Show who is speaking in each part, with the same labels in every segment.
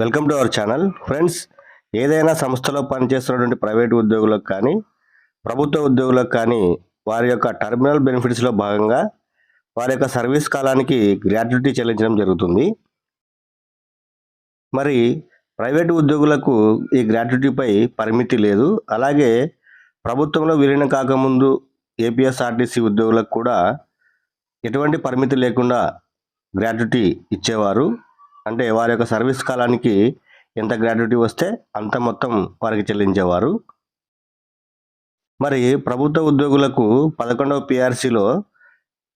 Speaker 1: Welcome to our channel. Friends ఏదైనా సంస్థలో పనిచేస్తున్నటువంటి ప్రైవేట్ ఉద్యోగులకు కానీ ప్రభుత్వ ఉద్యోగులకు కానీ వారి యొక్క టర్మినల్ బెనిఫిట్స్లో భాగంగా వారి యొక్క సర్వీస్ కాలానికి గ్రాట్యుటీ చెల్లించడం జరుగుతుంది. మరి ప్రైవేట్ ఉద్యోగులకు ఈ గ్రాట్యుటీపై పరిమితి లేదు. అలాగే ప్రభుత్వంలో విలీనం కాకముందు ఏపీఎస్ఆర్టీసీ ఉద్యోగులకు కూడా ఎటువంటి పరిమితి లేకుండా గ్రాట్యుటీ ఇచ్చేవారు. అంటే వారి యొక్క సర్వీస్ కాలానికి ఎంత గ్రాట్యుటీ వస్తే అంత మొత్తం వారికి చెల్లించేవారు. మరి ప్రభుత్వ ఉద్యోగులకు పదకొండవ పిఆర్సీలో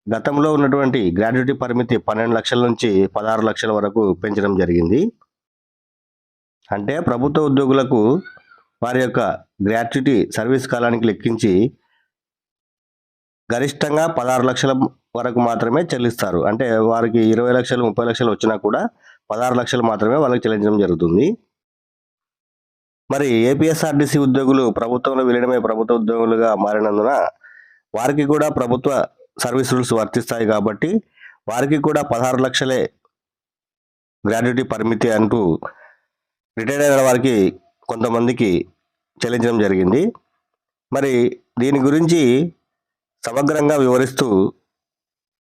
Speaker 1: గతంలో ఉన్నటువంటి గ్రాడ్యుటీ పరిమితి పన్నెండు లక్షల నుంచి పదహారు లక్షల వరకు పెంచడం జరిగింది. అంటే ప్రభుత్వ ఉద్యోగులకు వారి యొక్క గ్రాట్యుటీ సర్వీస్ కాలానికి లెక్కించి గరిష్టంగా పదహారు లక్షల వరకు మాత్రమే చెల్లిస్తారు. అంటే వారికి ఇరవై లక్షలు ముప్పై లక్షలు వచ్చినా కూడా పదహారు లక్షలు మాత్రమే వాళ్ళకి చెల్లించడం జరుగుతుంది. మరి ఏపీఎస్ఆర్టీసీ ఉద్యోగులు ప్రభుత్వంలో విలీనమై ప్రభుత్వ ఉద్యోగులుగా మారినందున వారికి కూడా ప్రభుత్వ సర్వీస్ రూల్స్ వర్తిస్తాయి కాబట్టి వారికి కూడా పదహారు లక్షలే గ్రాడ్యుటీ పరిమితి అంటూ రిటైర్ అయిన వారికి కొంతమందికి చెల్లించడం జరిగింది. మరి దీని గురించి సమగ్రంగా వివరిస్తూ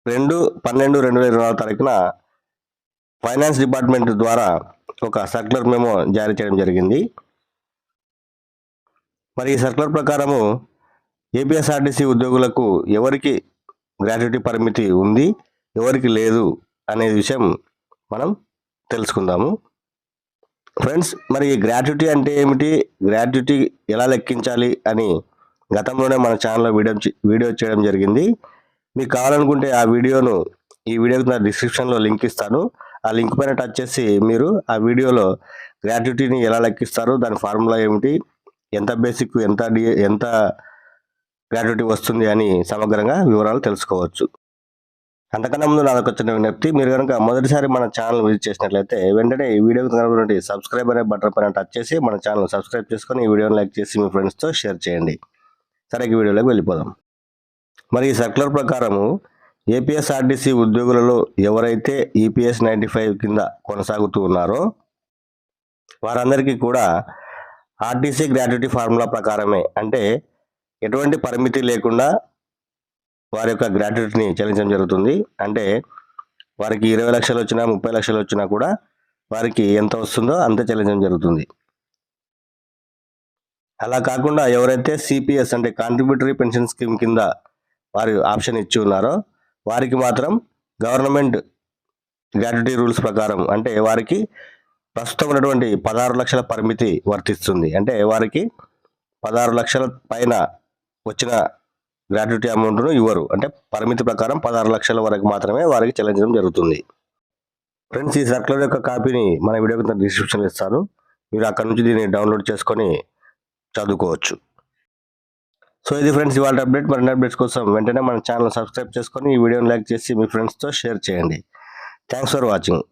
Speaker 1: రెండు పన్నెండు రెండు వేల ఇరవై నాలుగు తారీఖున ఫైనాన్స్ డిపార్ట్మెంట్ ద్వారా ఒక సర్క్యులర్ మేము జారీ చేయడం జరిగింది. మరి ఈ సర్క్యులర్ ప్రకారము ఏపీఎస్ఆర్టీసీ ఉద్యోగులకు ఎవరికి గ్రాట్యుటీ పరిమితి ఉంది ఎవరికి లేదు అనే విషయం మనం తెలుసుకుందాము. ఫ్రెండ్స్ మరి గ్రాట్యుటీ అంటే ఏమిటి? గ్రాట్యుటీ ఎలా లెక్కించాలి అని గతంలోనే మన ఛానల్లో వీడియో వీడియో చేయడం జరిగింది. మీకు కావాలనుకుంటే ఆ వీడియోను ఈ వీడియోకి నా డిస్క్రిప్షన్లో లింక్ ఇస్తాను. ఆ లింక్ పైన టచ్ చేసి మీరు ఆ వీడియోలో గ్రాట్యుటీని ఎలా లెక్కిస్తారు దాని ఫార్ములా ఏమిటి ఎంత బేసిక్ ఎంత డి ఎంత గ్రాట్యుటీ వస్తుంది అని సమగ్రంగా వివరాలు తెలుసుకోవచ్చు. అంతకన్నా ముందు నాకు వచ్చిన విజ్ఞప్తి మీరు కనుక మొదటిసారి మన ఛానల్ విజిట్ చేసినట్లయితే వెంటనే ఈ వీడియోకి కనుక సబ్స్క్రైబ్ అనే బటన్ పైన టచ్ చేసి మన ఛానల్ సబ్స్క్రైబ్ చేసుకొని ఈ వీడియోని లైక్ చేసి మీ ఫ్రెండ్స్తో షేర్ చేయండి. సరే ఈ వీడియోలోకి వెళ్ళిపోదాం. మరి ఈ సర్క్యులర్ ప్రకారము ఏపీఎస్ఆర్టీసీ ఉద్యోగులలో ఎవరైతే ఈపీఎస్ నైంటీ ఫైవ్ కింద కొనసాగుతూ ఉన్నారో వారందరికీ కూడా ఆర్టీసీ గ్రాట్యుటీ ఫార్ములా ప్రకారమే అంటే ఎటువంటి పరిమితి లేకుండా వారి యొక్క గ్రాట్యుటీని చెల్లించడం జరుగుతుంది. అంటే వారికి ఇరవై లక్షలు వచ్చినా ముప్పై లక్షలు వచ్చినా కూడా వారికి ఎంత వస్తుందో అంత చెల్లించడం జరుగుతుంది. అలా కాకుండా ఎవరైతే సిపిఎస్ అంటే కాంట్రిబ్యూటరీ పెన్షన్ స్కీమ్ కింద వారు ఆప్షన్ ఇచ్చి ఉన్నారో వారికి మాత్రం గవర్నమెంట్ గ్రాట్యుటీ రూల్స్ ప్రకారం అంటే వారికి ప్రస్తుతం ఉన్నటువంటి పదహారు లక్షల పరిమితి వర్తిస్తుంది. అంటే వారికి పదహారు లక్షల పైన వచ్చిన గ్రాట్యుటీ అమౌంట్ను ఇవ్వరు. అంటే పరిమితి ప్రకారం పదహారు లక్షల వరకు మాత్రమే వారికి చెల్లించడం జరుగుతుంది. ఫ్రెండ్స్ ఈ సర్కులర్ యొక్క కాపీని మన వీడియో కింద డిస్క్రిప్షన్లో ఇస్తాను. మీరు అక్కడ నుంచి దీన్ని డౌన్లోడ్ చేసుకొని చదువుకోవచ్చు. సో ఇది ఫ్రెండ్స్ ఇవాళ అప్డేట్. మరిన్ని అప్డేట్స్ కోసం వెంటనే మన ఛానల్ సబ్స్క్రైబ్ చేసుకొని ఈ వీడియోని లైక్ చేసి మీ ఫ్రెండ్స్తో షేర్ చేయండి. Thanks for watching.